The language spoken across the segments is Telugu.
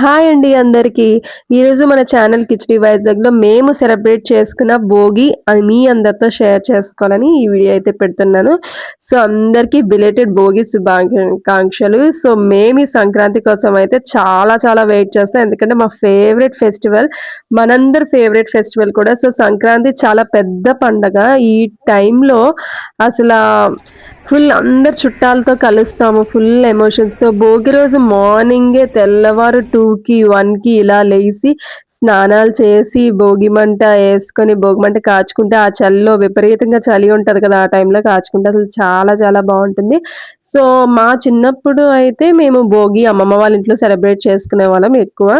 హాయ్ అండి అందరికీ. ఈరోజు మన ఛానల్ కిచడీ వైజాగ్లో మేము సెలబ్రేట్ చేసుకున్న భోగి అది మీ అందరితో షేర్ చేసుకోవాలని ఈ వీడియో అయితే పెడుతున్నాను. సో అందరికీ బిలేటెడ్ భోగి శుభాకాంక్షలు. సో మేము ఈ సంక్రాంతి కోసం అయితే చాలా చాలా వెయిట్ చేస్తాం. ఎందుకంటే మా ఫేవరెట్ ఫెస్టివల్ మనందరి ఫేవరెట్ ఫెస్టివల్ కూడా. సో సంక్రాంతి చాలా పెద్ద పండగ. ఈ టైంలో అసలు ఫుల్ అందరు చుట్టాలతో కలుస్తాము ఫుల్ ఎమోషన్స్. సో భోగి రోజు మార్నింగే తెల్లవారు టూకి వన్కి ఇలా లేచి స్నానాలు చేసి భోగి మంట వేసుకొని భోగి మంట కాచుకుంటే ఆ చలిలో విపరీతంగా చలి ఉంటుంది కదా ఆ టైంలో కాచుకుంటే అసలు చాలా చాలా బాగుంటుంది. సో మా చిన్నప్పుడు అయితే మేము భోగి అమ్మమ్మ వాళ్ళ ఇంట్లో సెలబ్రేట్ చేసుకునే వాళ్ళం ఎక్కువ.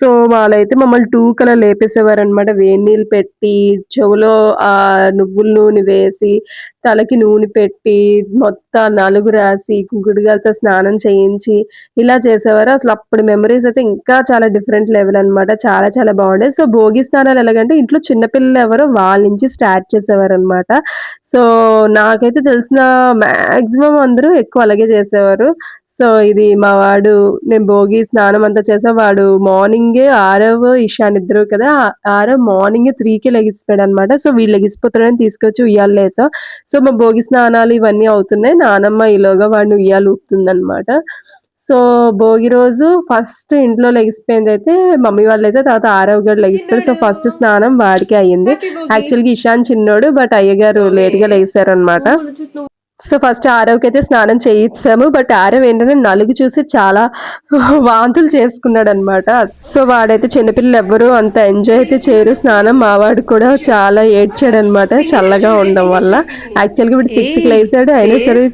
సో వాళ్ళైతే మమ్మల్ని టూ కలర్ లేపేసేవారు అనమాట వేడి నీళ్ళు పెట్టి చెవులో ఆ నువ్వుల నూనె వేసి తలకి నూనె పెట్టి మొత్తం నలుగు రాసి గుడిగాలతో స్నానం చేయించి ఇలా చేసేవారు. అసలు అప్పుడు మెమరీస్ అయితే ఇంకా చాలా డిఫరెంట్ లెవెల్ అనమాట చాలా చాలా బాగుండేది. సో భోగి స్నానాలు ఎలాగంటే ఇంట్లో చిన్నపిల్లలు ఎవరో వాళ్ళ నుంచి స్టార్ట్ చేసేవారు అనమాట సో నాకైతే తెలిసిన మాక్సిమం అందరూ ఎక్కువ అలాగే చేసేవారు. సో ఇది మా వాడు నేను భోగి స్నానం అంతా చేసా. వాడు మార్నింగే ఆరవ ఇషాన్ ఇద్దరు కదా ఆరవ మార్నింగ్ త్రీకి లెగిసిపోయాడు అనమాట సో వీళ్ళు లెగిసిపోతాడని తీసుకొచ్చి ఉయ్యాలు వేసాం సో మా భోగి స్నానాలు ఇవన్నీ అవుతున్నాయి. నానమ్మ ఈలోగా వాడిని ఉయ్యాలు ఊపుతుందనమాట సో భోగి రోజు ఫస్ట్ ఇంట్లో లెగిసిపోయింది అయితే మమ్మీ వాళ్ళు అయితే తర్వాత ఆరవ గడు లెగిసిపోయారు సో ఫస్ట్ స్నానం వాడికి అయ్యింది. యాక్చువల్గా ఇషాన్ చిన్నోడు బట్ అయ్యగారు లేట్గా లెగిసారు అనమాట సో ఫస్ట్ ఆరవ్కి అయితే స్నానం చేయించాము బట్ ఆరవ్ ఏంటంటే నలుగు చూసి చాలా వాంతులు చేసుకున్నాడు అనమాట సో వాడైతే చిన్నపిల్లలు ఎవ్వరు అంత ఎంజాయ్ అయితే చేయరు స్నానం మా వాడు కూడా చాలా ఏడ్చాడు అనమాట చల్లగా ఉండడం వల్ల యాక్చువల్గా వీడు సిక్స్కి లేసాడు అయినా సరే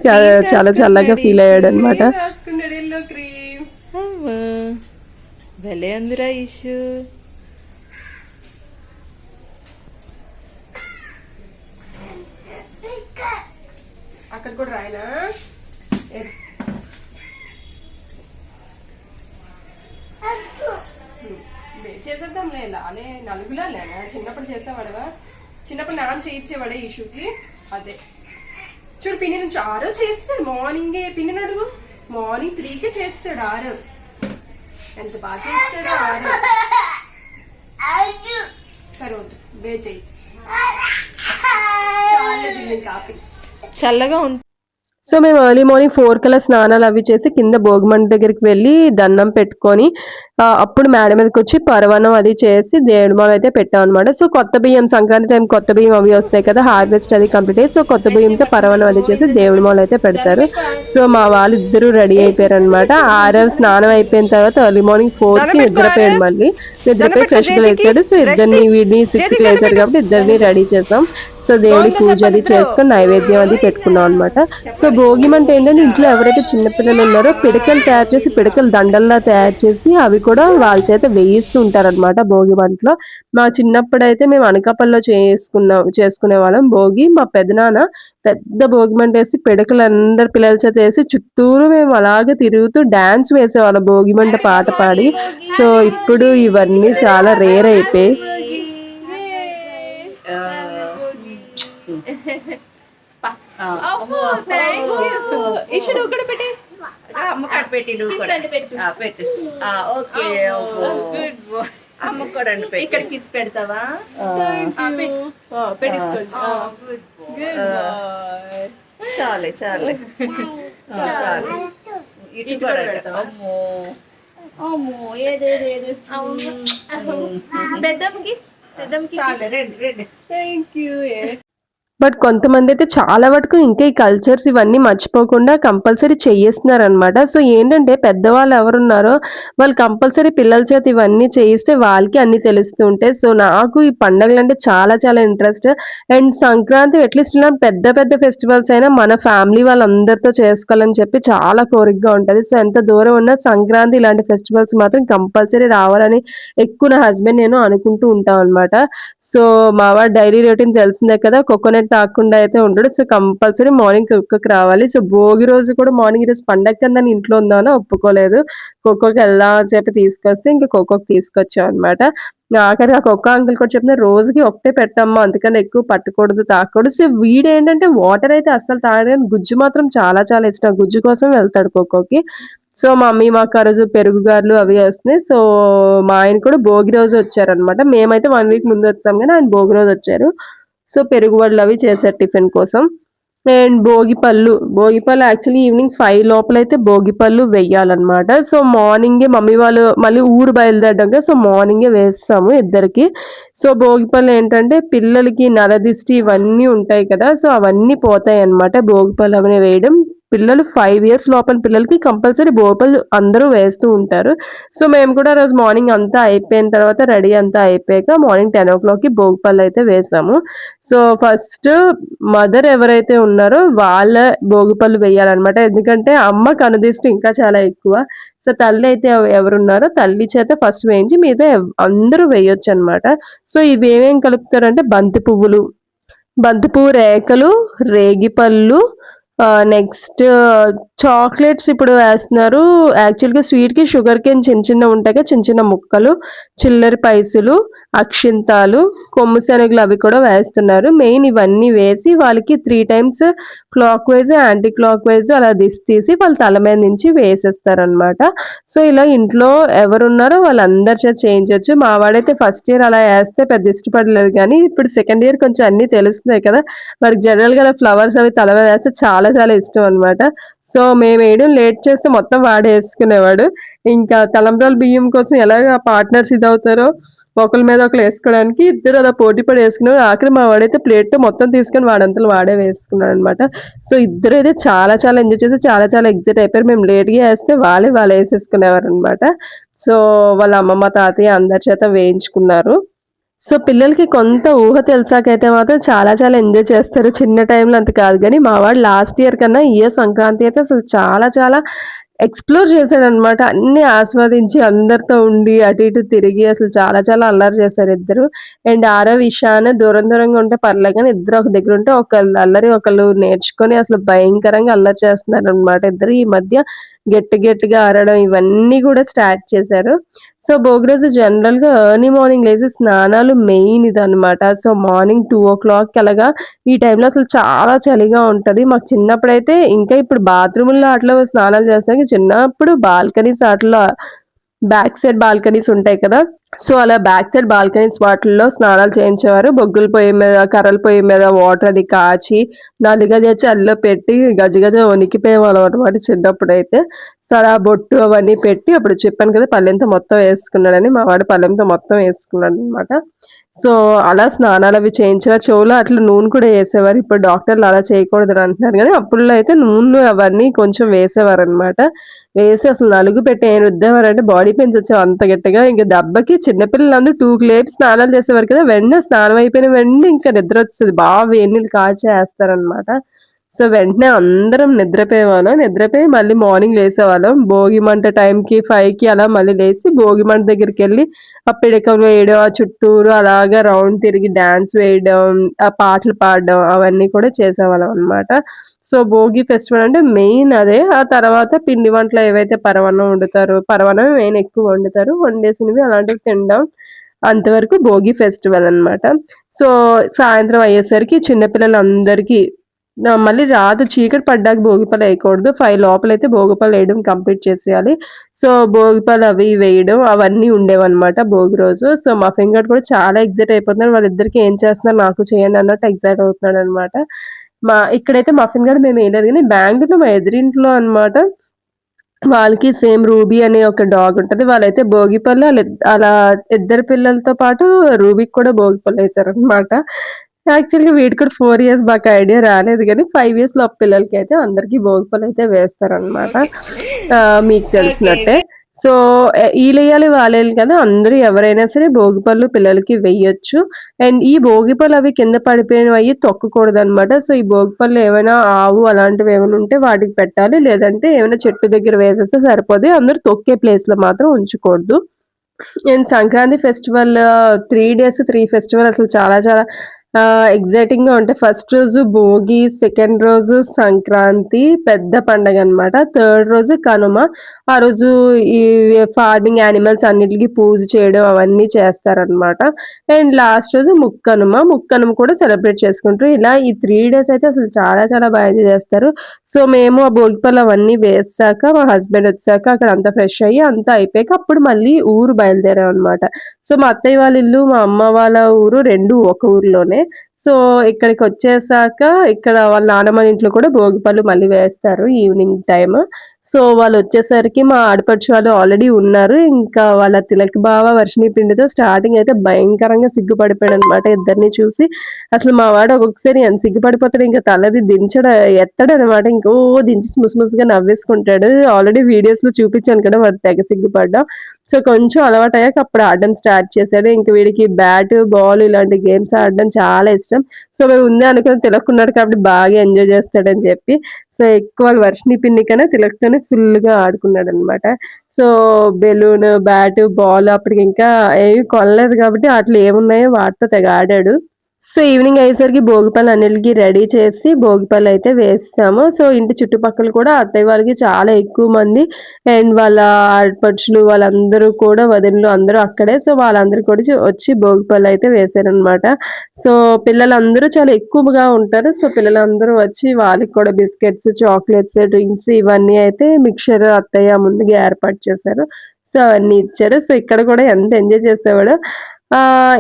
చాలా చల్లగా ఫీల్ అయ్యాడు అనమాట భలే ఉందిరా ఇషు అక్కడ కూడా రాయనా? చేసేద్దాంలే లేలే నలుగులా లేనా? చిన్నప్పుడు చేసేవాడవా? చిన్నప్పుడు నాన్న చేయించేవాడే ఇష్యూకి అదే. చూడు పిన్ని నుంచి ఆరో చేస్తాడు మార్నింగే. పిన్ని అడుగు. మార్నింగ్ త్రీకే చేస్తాడు ఆరు. ఎంత బాగా చేస్తాడు ఆరు. సరే వద్దు. బే చేయి. చాలే కాపీ. చల్లగా ఉంటుంది సో మేము ఎర్లీ మార్నింగ్ ఫోర్ కల్లా స్నానాలు అవి చేసి కింద భోగిమంట దగ్గరికి వెళ్ళి దండం పెట్టుకొని అప్పుడు మేడ మీదకి వచ్చి పరవన్నం అది చేసి దేవుడి మాల అయితే పెట్టాం అనమాట సో కొత్త బియ్యం సంక్రాంతి టైం కొత్త బియ్యం అవి వస్తాయి కదా హార్వెస్ట్ అది కంప్లీట్ అయ్యి సో కొత్త బియ్యంతో పరవన్నం అది చేసి దేవుడి మాల అయితే పెడతారు. సో మా వాళ్ళు ఇద్దరు రెడీ అయిపోయారు అనమాట ఆరవ స్నానం అయిపోయిన తర్వాత ఎర్లీ మార్నింగ్ ఫోర్కి నిద్రపోయాడు మళ్ళీ. నిద్రపోయి ఫ్రెష్గా లేచాడు. సో ఇద్దరిని వీడిని సిక్స్కి లేచారు కాబట్టి ఇద్దరిని రెడీ చేసాం. సో దేవుడి పూజ అది చేసుకొని నైవేద్యం అది పెట్టుకున్నాం అనమాట సో భోగి మంట ఏంటంటే ఇంట్లో ఎవరైతే చిన్నపిల్లలు ఉన్నారో పిడకలు తయారు చేసి పిడకలు దండల్లా తయారు చేసి అవి కూడా వాళ్ళ చేత వేయిస్తూ ఉంటారన్నమాట భోగి మంటలో. మా చిన్నప్పుడు అయితే మేము అనకాపల్లిలో చేసుకున్నాం చేసుకునే వాళ్ళం. భోగి మా పెదనాన్న పెద్ద భోగి మంట వేసి పిడకలు అందరు పిల్లల చేత వేసి చుట్టూరు మేము అలాగే తిరుగుతూ డాన్స్ వేసేవాళ్ళం. భోగి మంట పాట పాడి. సో ఇప్పుడు ఇవన్నీ చాలా రేర్ అయిపోయి ఇషు నువ్వు కూడా పెట్టి అమ్మ కట్ పెట్టి నువ్వు కూడా ఆ, పెట్టు ఆ, ఓకే ఓకే. గుడ్ బాయ్ అమ్మ కూడా అండి పెట్టు ఇక్కడ కిస్ పెడతావా ఆ, పెట్టు. ఆ, పెట్టేసుకోండి గుడ్ బాయ్ చాలే చాలే ఆ, చాలు ఇటు ఇటు కూడా కూడా అండి. పెడతావా? అమ్మో అమ్మో ఏదో ఏదో పెద్దమ్మకి పెద్దమ్మకి చాలే రండి రండి థ్యాంక్ యూ బట్ కొంతమంది అయితే చాలా వరకు ఇంకా ఈ కల్చర్స్ ఇవన్నీ మర్చిపోకుండా కంపల్సరీ చేయిస్తున్నారు అనమాట సో ఏంటంటే పెద్దవాళ్ళు ఎవరున్నారో వాళ్ళు కంపల్సరీ పిల్లల చేత ఇవన్నీ చేయిస్తే వాళ్ళకి అన్ని తెలుస్తూ ఉంటాయి. సో నాకు ఈ పండుగలు అంటే చాలా చాలా ఇంట్రెస్ట్ అండ్ సంక్రాంతి అట్లీస్ట్ ఇలా పెద్ద పెద్ద ఫెస్టివల్స్ అయినా మన ఫ్యామిలీ వాళ్ళందరితో చేసుకోవాలని చెప్పి చాలా కోరికగా ఉంటుంది. సో ఎంత దూరం ఉన్నా సంక్రాంతి ఇలాంటి ఫెస్టివల్స్ మాత్రం కంపల్సరీ రావాలని ఎక్కువ నా హస్బెండ్ నేను అనుకుంటూ ఉంటాం అనమాట సో మా వాడు డైలీ రొటీన్ తెలిసిందే కదా కోకోనట్ తాకుండా అయితే ఉండడు. సో కంపల్సరీ మార్నింగ్ కుక్కకి రావాలి. సో భోగి రోజు కూడా మార్నింగ్ రోజు పండగ కింద నేను ఇంట్లో ఉందామని ఒప్పుకోలేదు. ఖోఖోకి వెళ్దాం అని చెప్పి తీసుకొస్తే ఇంకా ఖోఖోకి తీసుకొచ్చాం అనమాట ఆఖరి ఆ కుక్క అంకుల్ కూడా చెప్పిన రోజుకి ఒకటే పెట్టమ్మా అందుకని ఎక్కువ పట్టకూడదు తాకూడదు. సో వీడు ఏంటంటే వాటర్ అయితే అస్సలు తాగడానికి గుజ్జు మాత్రం చాలా చాలా ఇష్టం. గుజ్జు కోసం వెళ్తాడు ఖోఖోకి సో మా మమ్మీ మాకు ఆ రోజు పెరుగు గారులు అవి వేస్తున్నాయి. సో మా ఆయన కూడా భోగి రోజు వచ్చారనమాట మేమైతే వన్ వీక్ ముందు వచ్చాం కానీ ఆయన భోగి రోజు వచ్చారు. సో పెరుగు వడలు అవి చేశారు టిఫిన్ కోసం. అండ్ భోగి పళ్ళు యాక్చువల్లీ ఈవినింగ్ ఫైవ్ లోపల అయితే భోగి పళ్ళు వెయ్యాలన్నమాట. సో మార్నింగే మమ్మీ వాళ్ళు మళ్ళీ ఊరు బయలుదేరడం సో మార్నింగే వేస్తాము ఇద్దరికి. సో భోగిపళ్ళు ఏంటంటే పిల్లలకి నరదిష్టి ఇవన్నీ ఉంటాయి కదా సో అవన్నీ పోతాయి అన్నమాట భోగి పళ్ళు అవన్నీ వేయడం. పిల్లలు ఫైవ్ ఇయర్స్ లోపల పిల్లలకి కంపల్సరీ భోగిపళ్ళు అందరూ వేస్తూ ఉంటారు. సో మేము కూడా రోజు మార్నింగ్ అంతా అయిపోయిన తర్వాత రెడీ అంతా అయిపోయాక మార్నింగ్ టెన్ ఓ క్లాక్కి భోగిపళ్ళు అయితే వేసాము. సో ఫస్ట్ మదర్ ఎవరైతే ఉన్నారో వాళ్ళ భోగిపళ్ళు వేయాలన్నమాట. ఎందుకంటే అమ్మ కనుదిష్టి ఇంకా చాలా ఎక్కువ. సో తల్లి అయితే ఎవరున్నారో తల్లి చేత ఫస్ట్ వేయించి మీద అందరూ వేయొచ్చు అనమాట సో ఇవి ఏమేమి కలుపుతారంటే బంతి పువ్వులు బంతి పువ్వు రేకలు రేగిపళ్ళు నెక్స్ట్ చాక్లెట్స్ ఇప్పుడు వేస్తున్నారు. యాక్చువల్గా స్వీట్కి షుగర్ కేన్ చిన్న చిన్న ఉంటాయి కదా చిన్న చిన్న ముక్కలు చిల్లర పైసలు అక్షింతాలు కొమ్ము శనగలు అవి కూడా వేస్తున్నారు. మెయిన్ ఇవన్నీ వేసి వాళ్ళకి three times clockwise anticlockwise అలా దిస్ తీసి వాళ్ళ తల మీద నుంచి వేసేస్తారనమాట సో ఇలా ఇంట్లో ఎవరున్నారో వాళ్ళందరి చేత చేయించవచ్చు మా వాడైతే ఫస్ట్ ఇయర్ అలా వేస్తే పెద్ద ఇష్టపడలేదు కానీ ఇప్పుడు సెకండ్ ఇయర్ కొంచెం అన్ని తెలుస్తున్నాయి కదా. వాడికి జనరల్గా ఫ్లవర్స్ అవి తల మీద వేస్తే చాలా చాలా ఇష్టం అనమాట సో మేము వేయడం లేట్ చేస్తే మొత్తం వాడేసుకునేవాడు ఇంకా తలంబ్రాల బియ్యం కోసం ఎలాగ పార్ట్నర్స్ ఇది అవుతారో ఒకరి మీద ఒకరు వేసుకోవడానికి ఇద్దరు అలా పోటీ పడి వేసుకున్నారు ఆఖరి మా వాడైతే ప్లేట్తో మొత్తం తీసుకొని వాడంతలు వాడే వేసుకున్నాడు అనమాట సో ఇద్దరు అయితే చాలా చాలా ఎంజాయ్ చేసి చాలా చాలా ఎగ్జైట్ అయిపోయారు. మేము లేట్గా వేస్తే వాళ్ళే వాళ్ళు వేసేసుకునేవారు అనమాట సో వాళ్ళ అమ్మమ్మ తాతయ్య అందరి చేత వేయించుకున్నారు. సో పిల్లలకి కొంత ఊహ తెలిసాకైతే మాత్రం చాలా చాలా ఎంజాయ్ చేస్తారు. చిన్న టైంలో అంత కాదు. కానీ మా వాడు లాస్ట్ ఇయర్ కన్నా ఇయర్ సంక్రాంతి అయితే అసలు చాలా చాలా ఎక్స్ప్లోర్ చేశాడు అనమాట అన్ని ఆస్వాదించి అందరితో ఉండి అటు ఇటు తిరిగి అసలు చాలా చాలా అల్లరి చేశారు ఇద్దరు. అండ్ ఆరో ఇషాన్ దూరం దూరంగా ఉంటే పర్లేదు కానీ ఇద్దరు ఒక దగ్గర ఉంటే ఒకళ్ళు అల్లరి ఒకళ్ళు నేర్చుకొని అసలు భయంకరంగా అల్లరి చేస్తున్నారు అనమాట ఇద్దరు ఈ మధ్య. గట్టి గట్టిగా ఆడడం ఇవన్నీ కూడా స్టార్ట్ చేశారు. సో భోగి రోజు జనరల్గా ఎర్లీ మార్నింగ్ లేచి స్నానాలు మెయిన్ ఇది అనమాట so morning two o'clock అలాగా ఈ టైంలో అసలు చాలా చలిగా ఉంటది. మాకు చిన్నప్పుడైతే ఇంకా ఇప్పుడు బాత్రూముల్లో అట్లా స్నానాలు చేస్తాం చిన్నప్పుడు బాల్కనీస్ అట్లా బ్యాక్ సైడ్ బాల్కనీస్ ఉంటాయి కదా. సో అలా బ్యాక్ సైడ్ బాల్కనీస్ వాటిల్లో స్నానాలు చేయించేవారు. బొగ్గుల పొయ్యి మీద కర్రల పొయ్యి మీద వాటర్ అది కాచి నలుగా తెచ్చి అల్లు పెట్టి గజ గజ వణికిపోయేవాళ్ళం అనమాట చిన్నప్పుడు అయితే సరే ఆ బొట్టు అవన్నీ పెట్టి అప్పుడు చెప్పాను కదా పల్లెంతో మొత్తం వేసుకున్నాడని మా వాడు పల్లెంతో మొత్తం వేసుకున్నాడు అనమాట సో అలా స్నానాలు అవి చేయించేవారు. చెవులో అట్లా నూనె కూడా వేసేవారు. ఇప్పుడు డాక్టర్లు అలా చేయకూడదు అని అంటున్నారు కానీ అప్పుడులో అయితే నూనె అవన్నీ కొంచెం వేసేవారు అనమాట వేసి అసలు నలుగు పెట్టి ఏం రుద్దేవారు అంటే బాడీ పెయిన్స్ వచ్చేవి అంత గట్టిగా. ఇంకా దెబ్బకి చిన్నపిల్లలందరూ టూ లేపి స్నానాలు చేసేవారు కదా. వెంటనే స్నానం అయిపోయిన వెంటనే ఇంకా నిద్ర వచ్చేది. బాగా వేడి నీళ్ళు కాచేస్తారనమాట సో వెంటనే అందరం నిద్రపోయేవాళ్ళం. నిద్రపోయి మళ్ళీ మార్నింగ్ లేసేవాళ్ళం. భోగి మంట టైంకి ఫైవ్కి అలా మళ్ళీ లేచి భోగి మంట దగ్గరికి వెళ్ళి ఆ పిడకం వేయడం ఆ చుట్టూరు అలాగా రౌండ్ తిరిగి డ్యాన్స్ వేయడం ఆ పాటలు పాడడం అవన్నీ కూడా చేసేవాళ్ళం అనమాట సో భోగి ఫెస్టివల్ అంటే మెయిన్ అదే. ఆ తర్వాత పిండి వంటలు ఏవైతే పరవన్నం వండుతారో పరవన్నం మెయిన్ ఎక్కువ వండుతారు. వండేసినవి అలాంటివి తినడం అంతవరకు భోగి ఫెస్టివల్ అనమాట సో సాయంత్రం అయ్యేసరికి చిన్నపిల్లలందరికీ మళ్ళీ రాత్రి చీకటి పడ్డాక భోగిపళ్ళు వేయకూడదు. ఫైవ్ లోపల అయితే భోగిపళ్ళు వేయడం కంప్లీట్ చేసేయాలి. సో భోగిపళ్ళు అవి వేయడం అవన్నీ ఉండేవన్నమాట భోగి రోజు. సో మా ఫింగర్ కూడా చాలా ఎగ్జైట్ అయిపోతున్నారు. వాళ్ళిద్దరికి ఏం చేస్తున్నారు నాకు చేయండి అన్నట్టు ఎగ్జైట్ అవుతున్నాడు అనమాట మా ఇక్కడైతే మఫిన్ గడ్ మేము వేయలేదు. కానీ బెంగళూరులో మా ఎదురింట్లో అన్నమాట వాళ్ళకి సేమ్ రూబీ అనే ఒక డాగ్ ఉంటుంది. వాళ్ళైతే భోగిపళ్ళు వాళ్ళ అలా ఇద్దరు పిల్లలతో పాటు రూబీకి కూడా భోగిపళ్ళు వేశారనమాట యాక్చువల్గా వీటికి కూడా ఫోర్ ఇయర్స్ బాగా ఐడియా రాలేదు కానీ ఫైవ్ ఇయర్స్లో పిల్లలకి అయితే అందరికి భోగిపళ్ళు అయితే వేస్తారనమాట మీకు తెలిసినట్టే. సో వీళ్ళేయాలి వాళ్ళేయాలి కదా అందరూ ఎవరైనా సరే భోగిపళ్ళు పిల్లలకి వెయ్యొచ్చు. అండ్ ఈ భోగిపళ్ళు అవి కింద పడిపోయినవి అవి తొక్కకూడదు అనమాట సో ఈ భోగిపళ్ళు ఏమైనా ఆవు అలాంటివి ఏమైనా ఉంటే వాటికి పెట్టాలి. లేదంటే ఏమైనా చెట్టు దగ్గర వేసేస్తే సరిపోదు. అందరూ తొక్కే ప్లేస్లో మాత్రం ఉంచకూడదు. And Sankranti festival three days three festival అసలు చాలా చాలా ఎగ్జైటింగ్గా ఉంటాయి ఫస్ట్ రోజు భోగి సెకండ్ రోజు సంక్రాంతి పెద్ద పండగ అనమాట థర్డ్ రోజు కనుమ ఆ రోజు ఈ ఫార్మింగ్ యానిమల్స్ అన్నిటికీ పూజ చేయడం అవన్నీ చేస్తారనమాట అండ్ లాస్ట్ రోజు ముక్కనుమ ముక్కనుమ కూడా సెలబ్రేట్ చేసుకుంటారు. ఇలా ఈ త్రీ డేస్ అయితే అసలు చాలా చాలా బాగా ఎంజాయ్ చేస్తారు. సో మేము ఆ భోగిపళ్ళు అవన్నీ వేసాక మా హస్బెండ్ వచ్చాక అక్కడ అంతా ఫ్రెష్ అయ్యి అంతా అయిపోయాక అప్పుడు మళ్ళీ ఊరు బయలుదేరాం అనమాట సో మా అత్తయ్య వాళ్ళ ఇల్లు మా అమ్మ వాళ్ళ ఊరు రెండు ఒక ఊర్లోనే. సో ఇక్కడికి వచ్చేసాక ఇక్కడ వాళ్ళ నానమ్మ ఇంట్లో కూడా భోగిపళ్ళు మళ్ళీ వేస్తారు ఈవినింగ్ టైం సో వాళ్ళు వచ్చేసరికి మా ఆడపడుచు వాళ్ళు ఆల్రెడీ ఉన్నారు. ఇంకా వాళ్ళ తిలక్ బావ వర్షిణి పిండితో స్టార్టింగ్ అయితే భయంకరంగా సిగ్గుపడిపోయాడు అనమాట ఇద్దరిని చూసి. అసలు మా వాడు ఒక్కొక్కసారి ఎంత సిగ్గుపడిపోతాడు ఇంకా తలది దించడం ఎత్తడు అనమాట ఇంకో దించి ముసుముసుగా నవ్వేసుకుంటాడు. ఆల్రెడీ వీడియోస్లో చూపించాను కదా వాడు తెగ సిగ్గుపడ్డాం. సో కొంచెం అలవాటు అయ్యాక అప్పుడు ఆడడం స్టార్ట్ చేశాడు ఇంక వీడికి బ్యాట్ బాల్ ఇలాంటి గేమ్స్ ఆడడం చాలా ఇష్టం. సో మేము ఉంది అనుకుని తిలక్కున్నాడు కాబట్టి బాగా ఎంజాయ్ చేస్తాడని చెప్పి సో ఎక్కువ వర్షిని పిండి కన్నా తిలక్తోనే ఫుల్గా ఆడుకున్నాడు అనమాట సో బెలూన్ బ్యాట్ బాల్ అప్పటికి ఇంకా ఏవి కొనలేదు కాబట్టి వాటిలో ఏమున్నాయో వాటితో తెగ ఆడాడు. సో ఈవినింగ్ అయ్యేసరికి భోగిపళ్ళు అన్నిటికి రెడీ చేసి భోగిపళ్ళు అయితే వేస్తాము. సో ఇంటి చుట్టుపక్కల కూడా అత్తయ్య వాళ్ళకి చాలా ఎక్కువ మంది అండ్ వాళ్ళ ఆడపడుచులు వాళ్ళందరూ కూడా వదినలు అందరూ అక్కడే. సో వాళ్ళందరూ కూడా వచ్చి భోగిపళ్ళు అయితే వేశారనమాట సో పిల్లలందరూ చాలా ఎక్కువగా ఉంటారు. సో పిల్లలందరూ వచ్చి వాళ్ళకి కూడా బిస్కెట్స్ చాక్లెట్స్ డ్రింక్స్ ఇవన్నీ అయితే మిక్చర్ అత్తయ్య ముందుగా ఏర్పాటు చేశారు. సో అవన్నీ ఇచ్చారు. సో ఇక్కడ కూడా ఎంత ఎంజాయ్ చేసేవాడు.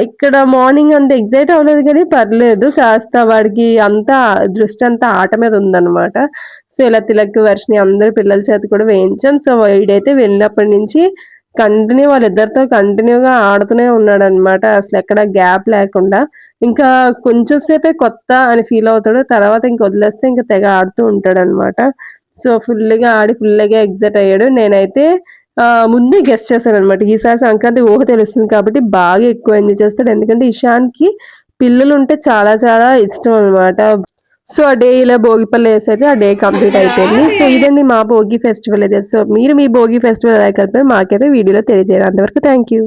ఇక్కడ మార్నింగ్ అంత ఎగ్జైట్ అవ్వలేదు కానీ పర్లేదు. కాస్త వాడికి అంతా దృష్టి అంతా ఆట మీద ఉందన్నమాట. సో ఇలా తిలక్ వర్షిని అందరు పిల్లల చేత కూడా వేయించాం. సో వీడైతే వెళ్ళినప్పటి నుంచి కంటిన్యూ వాళ్ళిద్దరితో కంటిన్యూగా ఆడుతూనే ఉన్నాడు అనమాట అసలు ఎక్కడ గ్యాప్ లేకుండా. ఇంకా కొంచెం సేపే కొత్త అని ఫీల్ అవుతాడు. తర్వాత ఇంక వదిలేస్తే ఇంకా తెగ ఆడుతూ ఉంటాడు అనమాట సో ఫుల్గా ఆడి ఫుల్గా ఎగ్జైట్ అయ్యాడు. నేనైతే ముందే గెస్ట్ చేశాను అనమాట ఈసారి సంక్రాంతి ఊహ తెలుస్తుంది కాబట్టి బాగా ఎక్కువ ఎంజాయ్ చేస్తాడు. ఎందుకంటే ఇషాన్కి పిల్లలు ఉంటే చాలా చాలా ఇష్టం అనమాట సో ఆ డే ఇలా భోగిపల్లి వేసి అయితే ఆ డే కంప్లీట్ అయిపోయింది. సో ఇదండి మా భోగి ఫెస్టివల్ అయితే. సో మీరు మీ భోగి ఫెస్టివల్ ఎలా కలిపారు మాకైతే వీడియోలో తెలియజేయాలి. అంతవరకు థ్యాంక్ యూ